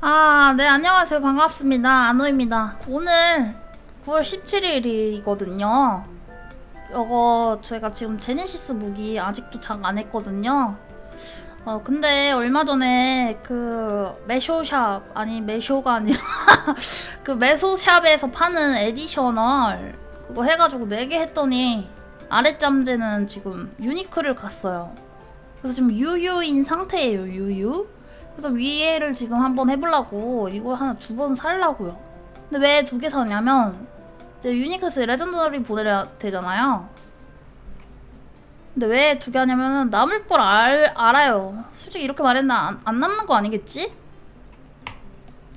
아, 네, 안녕하세요. 반갑습니다. 안호입니다. 오늘 9월 17일이거든요. 이거 제가 지금 제네시스 무기 아직도 장 안 했거든요. 어, 근데 얼마 전에 그 메쇼샵, 아니 메쇼가 아니라 그 메소샵에서 파는 에디셔널 그거 해가지고 4개 했더니 아랫잠재는 지금 유니크를 갔어요. 그래서 지금 유유인 상태예요, 유유. 그래서 위에를 지금 한번 해보려고 이걸 하나 두 번 살라고요. 근데 왜 두 개 사냐면 이제 유니크스 레전더리 보내야 되잖아요. 근데 왜 두 개 하냐면은 남을 걸 알, 알아요. 솔직히 이렇게 말했나 안, 안 남는 거 아니겠지?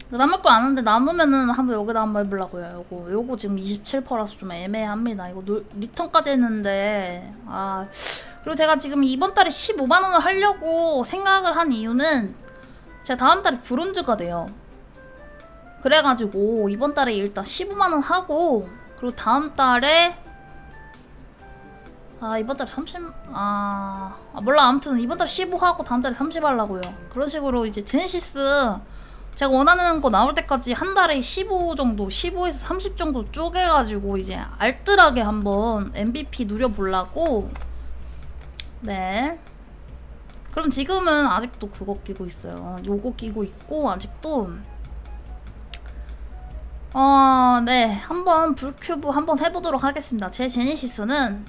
남을 거 아는데 남으면은 한번 여기다 한번 해보려고요. 요거 요거 지금 27%라서 좀 애매합니다. 이거 노, 리턴까지 했는데 아 그리고 제가 지금 이번 달에 15만 원을 하려고 생각을 한 이유는 제가 다음 달에 브론즈가 돼요. 그래가지고 이번 달에 일단 15만 원 하고 그리고 다음 달에 아 이번 달에 30 아, 아 몰라 아무튼 이번 달에 15 하고 다음 달에 30 하려고요. 그런 식으로 이제 제네시스 제가 원하는 거 나올 때까지 한 달에 15 정도, 15에서 30 정도 쪼개가지고 이제 알뜰하게 한번 MVP 누려보려고 네. 그럼 지금은 아직도 그거 끼고 있어요. 요거 끼고 있고 아직도 어, 네. 한번 불큐브 한번 해보도록 하겠습니다. 제 제네시스는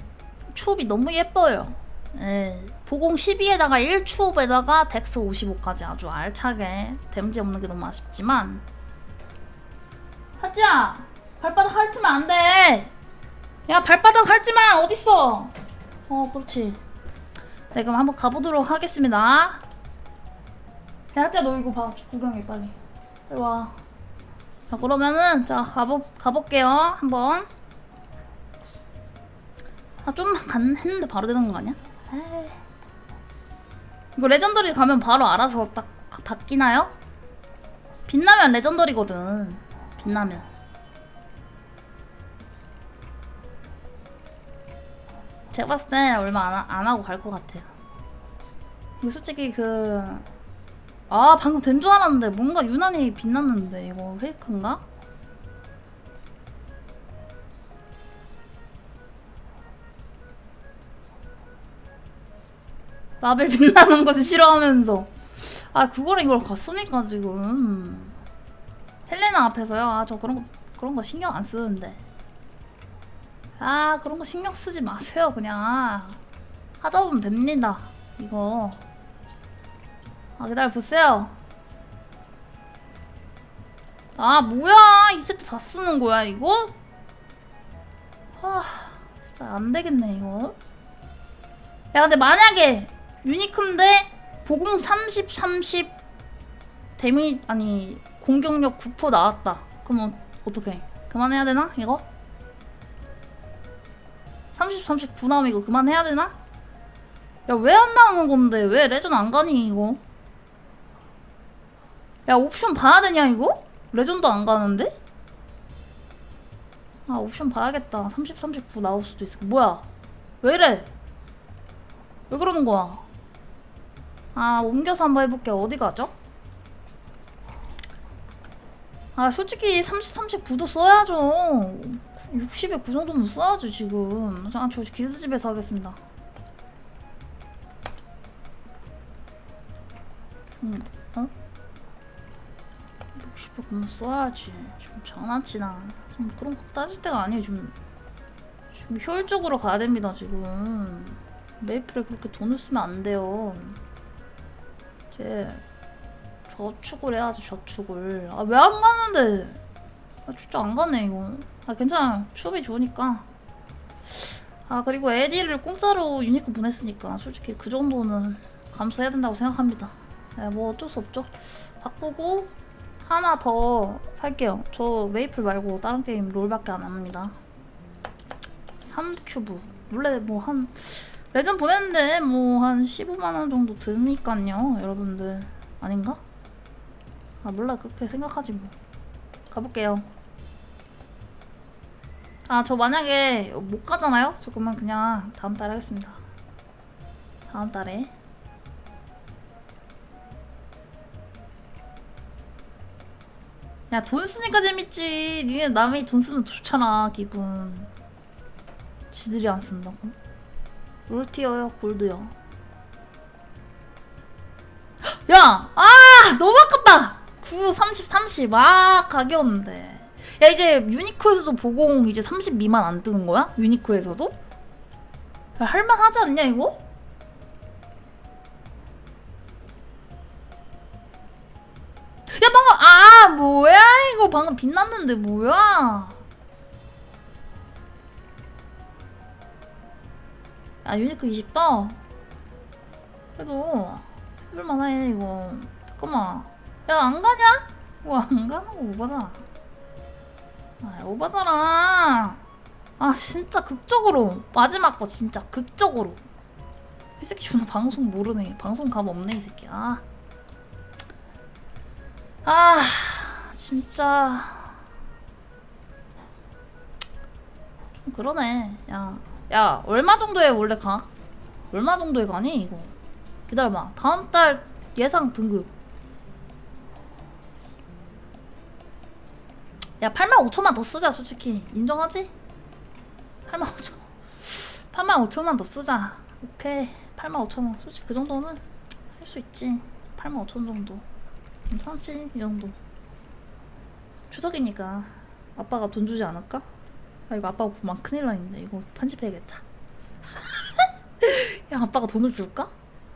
추업이 너무 예뻐요. 예. 보공 12에다가 1추업에다가 덱스 55까지 아주 알차게 댐지 없는 게 너무 아쉽지만 하지야 발바닥 핥으면 안 돼. 야 발바닥 핥지 마 어딨어? 어 그렇지. 네 그럼 한번 가보도록 하겠습니다. 야 하지야 너 이거 봐 구경해 빨리. 빨리 와. 자 그러면은 자 가보 가볼게요 한번. 아좀간 했는데 바로 되는 거 아니야? 에이. 이거 레전더리 가면 바로 알아서 딱 바뀌나요? 빛나면 레전더리거든. 빛나면. 제가 봤을 때 얼마 안, 하- 안 하고 갈 것 같아요. 솔직히 그. 아, 방금 된 줄 알았는데 뭔가 유난히 빛났는데 이거 페이크인가? 라벨 빛나는 것을 싫어하면서. 아 그거를 이걸 갔으니까 지금? 헬레나 앞에서요? 아 저 그런 거 그런 거 신경 안 쓰는데. 아 그런 거 신경 쓰지 마세요 그냥. 하다 보면 됩니다 이거 아 기다려 보세요 아 뭐야 이 세트 다 쓰는 거야 이거 아 진짜 안 되겠네 이거 야 근데 만약에 유니크인데 보공 30 30 데미 아니 공격력 9% 나왔다. 그럼 어, 어떡해? 그만해야 되나? 이거? 30 39 나오면 이거 그만해야 되나? 야 왜 안 나오는 건데? 왜 레전 안 가니 이거? 야 옵션 봐야 되냐 이거? 레전도 안 가는데? 아 옵션 봐야겠다. 30 39 나올 수도 있어. 뭐야? 왜 이래? 왜 그러는 거야? 아 옮겨서 한번 해볼게 어디 가죠? 아 솔직히 30, 39도 써야죠 60에 9 정도면 써야죠 지금 아, 저 길드집에서 하겠습니다 음, 어? 60에 9면 써야지. 좀 장난치나. 좀 그런 거 따질 때가 아니에요. 좀, 좀 효율적으로 가야 됩니다 지금. 메이플에 그렇게 돈을 쓰면 안 돼요. 이제 저축을 해야지 저축을. 아 왜 안 가는데? 아 진짜 안 가네 이거. 아 괜찮아. 추업이 좋으니까. 아 그리고 에디를 공짜로 유니크 보냈으니까 솔직히 그 정도는 감수해야 된다고 생각합니다. 네, 뭐 어쩔 수 없죠. 바꾸고 하나 더 살게요. 저 메이플 말고 다른 게임 롤밖에 안 합니다. 3큐브. 원래 뭐 한 레전 보냈는데 뭐 한 15만원 정도 드니까요 여러분들. 아닌가? 아 몰라. 그렇게 생각하지 뭐. 가볼게요. 아 저 만약에 못 가잖아요? 저 그러면 그냥 다음 달에 하겠습니다. 다음 달에 야 돈 쓰니까 재밌지 니네 남이 돈 쓰면 좋잖아 기분 지들이 안 쓴다고? 롤티어야 골드야 야! 아! 너무 아깝다! 9, 30, 30. 아, 가게였는데. 야, 이제 유니크에서도 보공 이제 30 미만 안 뜨는 거야? 유니크에서도? 야, 할만하지 않냐, 이거? 방금 빛났는데, 뭐야? 야, 유니크 20다? 그래도, 해볼만해, 이거. 잠깐만. 야, 안 가냐? 이거 안 가는 거 오바잖아. 아, 오바잖아. 아, 진짜 극적으로. 마지막 거 진짜 극적으로. 이 새끼 존나 방송 모르네. 방송 감 없네, 이 새끼. 아. 아, 진짜. 좀 그러네. 야. 야, 얼마 정도에 원래 가? 얼마 정도에 가니, 이거? 기다려봐. 다음 달 예상 등급. 야, 8만 5천만 더 쓰자, 솔직히. 인정하지? 8만 5천. 8만 5천만 더 쓰자. 오케이. 8만 5천원. 솔직히 그 정도는 할 수 있지. 8만 5천 정도. 괜찮지? 이 정도. 추석이니까 아빠가 돈 주지 않을까? 아, 이거 아빠가 보면 큰일 나는데. 이거 편집해야겠다. 야, 아빠가 돈을 줄까?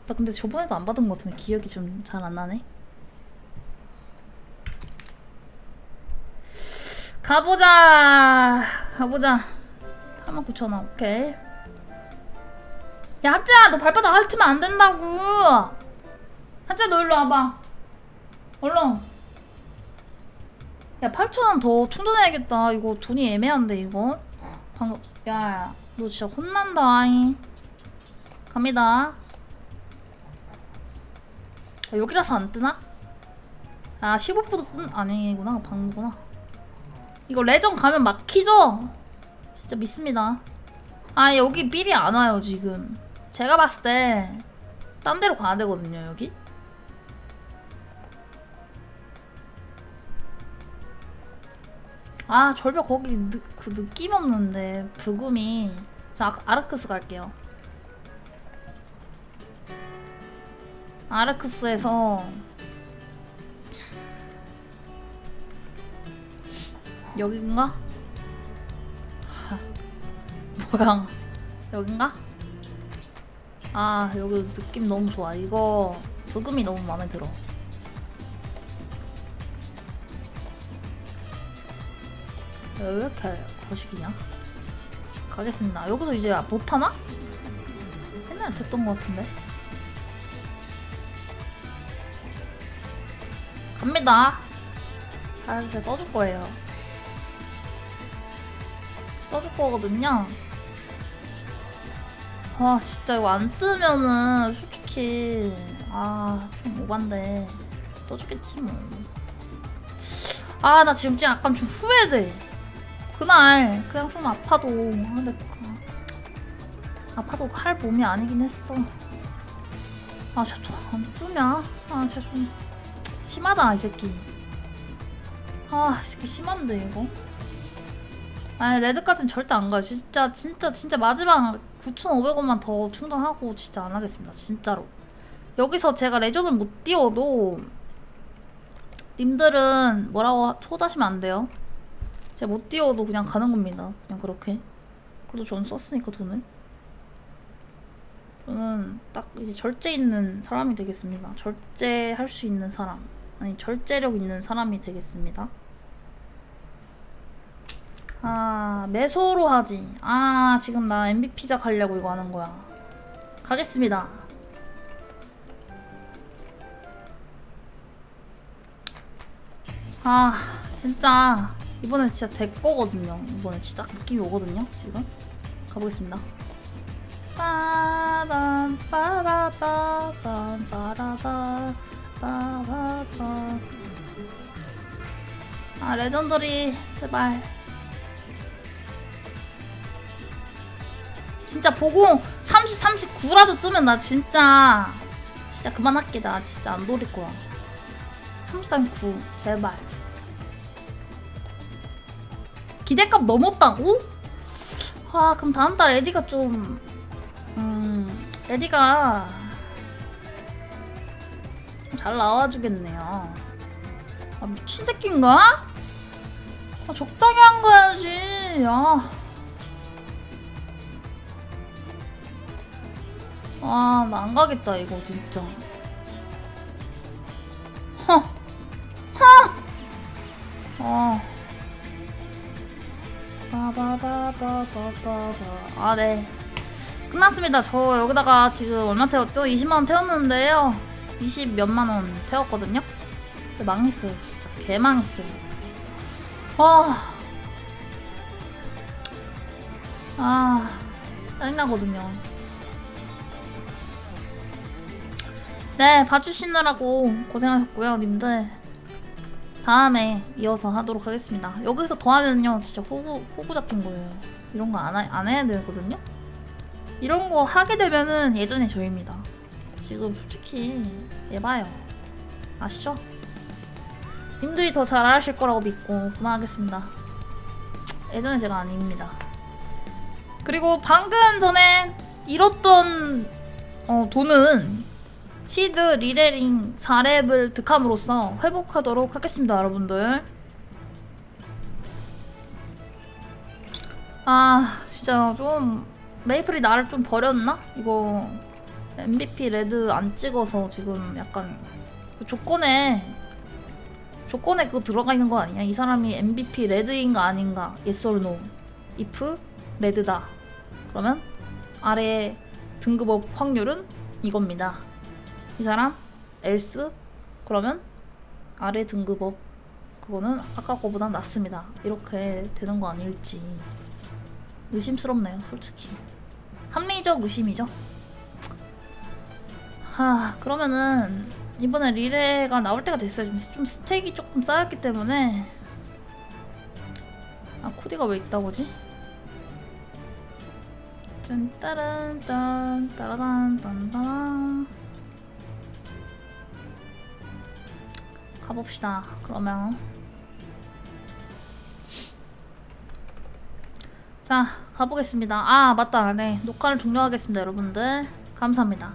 나 근데 저번에도 안 받은 것 같은데 기억이 좀 잘 안 나네. 가보자. 가보자. 89,000원. 오케이. 야, 하지야, 너 발바닥 핥으면 안 된다고. 하지야, 너 일로 와봐. 얼른. 야, 8,000원 더 충전해야겠다. 이거 돈이 애매한데, 이거. 방금, 야, 너 진짜 혼난다. 잉. 갑니다. 아, 여기라서 안 뜨나? 아, 15%도 뜬, 아니구나. 방구나. 이거 레전 가면 막히죠? 진짜 믿습니다. 아 여기 삘이 안 와요 지금. 제가 봤을 때 딴 데로 가야 되거든요 여기. 아 절벽 거기 느, 그 느낌 없는데 부금이 저 아, 아르크스 갈게요. 아르크스에서 여긴가? 하, 모양 여긴가? 아 여기 느낌 너무 좋아 이거 부금이 너무 마음에 들어 왜 이렇게 거식이냐? 가겠습니다 여기서 이제 못하나? 옛날에 됐던 것 같은데 갑니다 아 진짜 떠줄 거예요 떠줄 거거든요. 아 진짜 이거 안 뜨면은 솔직히 아 좀 오반데 떠주겠지 뭐. 아 나 지금 좀 약간 좀 후회돼. 그날 그냥 좀 아파도 아, 근데 그- 아파도 할 몸이 아니긴 했어. 아 진짜 또안 뜨냐? 아 진짜 좀 심하다 이 새끼. 아 이 새끼 심한데 이거. 아니 레드까지는 절대 안 가요. 진짜 진짜 진짜 마지막 9,500원만 더 충전하고 진짜 안 하겠습니다. 진짜로. 여기서 제가 레전을 못 띄워도 님들은 뭐라고 토다시면 안 돼요. 제가 못 띄워도 그냥 가는 겁니다. 그냥 그렇게. 그래도 저는 썼으니까 돈을. 저는 딱 이제 절제 있는 사람이 되겠습니다. 절제할 수 있는 사람. 아니 절제력 있는 사람이 되겠습니다. 아 매소로 하지 아 지금 나작 하려고 이거 하는 거야 가겠습니다 아 진짜 이번에 진짜 될 거거든요. 이번에 진짜 딱 느낌이 오거든요 지금. 가보겠습니다. 빠밤 빠라다 빰 빠라다 빠바바 아 레전더리 제발. 진짜 보고 30, 39라도 뜨면 나 진짜 진짜 그만할게. 나 진짜 안 돌릴 거야. 33, 9 제발 기대값 넘었다고? 아 그럼 다음 달 에디가 좀 음, 에디가 잘 나와주겠네요. 아, 미친 새끼인가? 아, 적당히 한 거야지. 아. 아, 나 안 가겠다, 이거, 진짜. 허! 허! 어. 아, 네. 끝났습니다. 저 여기다가 지금 얼마 태웠죠? 20만원 태웠는데요. 20 몇만원 태웠거든요? 망했어요, 진짜. 개망했어요. 와. 아, 짜증나거든요. 네, 봐주시느라고 고생하셨고요, 님들. 다음에 이어서 하도록 하겠습니다. 여기서 더 하면요, 진짜 호구, 호구 잡힌 거예요. 이런 거 안 안 해야 되거든요? 이런 거 하게 되면은 예전에 저입니다. 지금 솔직히 예봐요. 아시죠? 님들이 더 잘 하실 거라고 믿고 그만하겠습니다. 예전에 제가 아닙니다. 그리고 방금 전에 잃었던 어, 돈은 시드 리레링 4렙을 득함으로써 회복하도록 하겠습니다, 여러분들. 아, 진짜 좀 메이플이 나를 좀 버렸나? 이거 MVP 레드 안 찍어서 지금 약간 그 조건에 조건에 그거 들어가 있는 거 아니야? 이 사람이 MVP 레드인가 아닌가? Yes or no? if 레드다. 그러면 아래 등급업 확률은 이겁니다. 이 사람 else 그러면 아래 등급업 그거는 아까 거보다 낮습니다. 이렇게 되는 거 아닐지 의심스럽네요, 솔직히. 합리적 의심이죠. 하 그러면은 이번에 리레가 나올 때가 됐어요. 좀, 좀 스택이 조금 쌓였기 때문에 아 코디가 왜 있다고지? 짠따란 딴 따라단 딴따란 가봅시다. 그러면 자 가보겠습니다. 아 맞다. 네 녹화를 종료하겠습니다, 여러분들. 감사합니다.